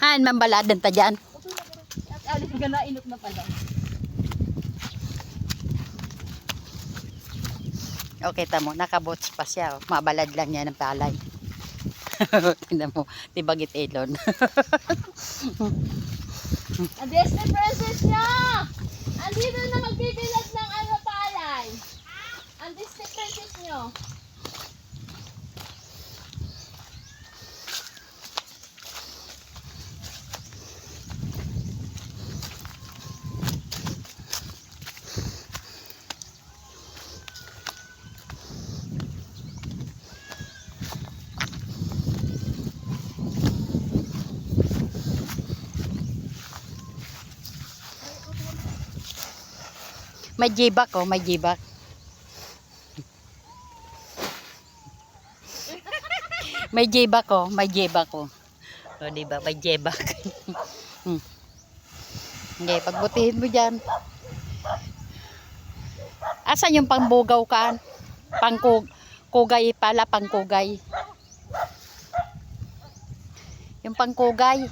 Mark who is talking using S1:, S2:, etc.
S1: Han, mambaladan ta dyan.
S2: Alis ka na, inot na pala.
S1: Okay, tamo. Nakabots pa siya. oh. Mabalad lang yan ng palay. Tingnan mo. Tibagit elon.
S2: Ang Disney princess niya! Andito na magbibilad ng ano palay. Ang Disney princess niyo.
S1: May jibak oh, may jibak. may jibak oh, may jibak oh. O, di ba? May jibak. hmm. Hindi, pagbutihin mo dyan. Asan yung pangbugaw kan? Pangkug kugay pala, pangkugay. Yung pangkugay.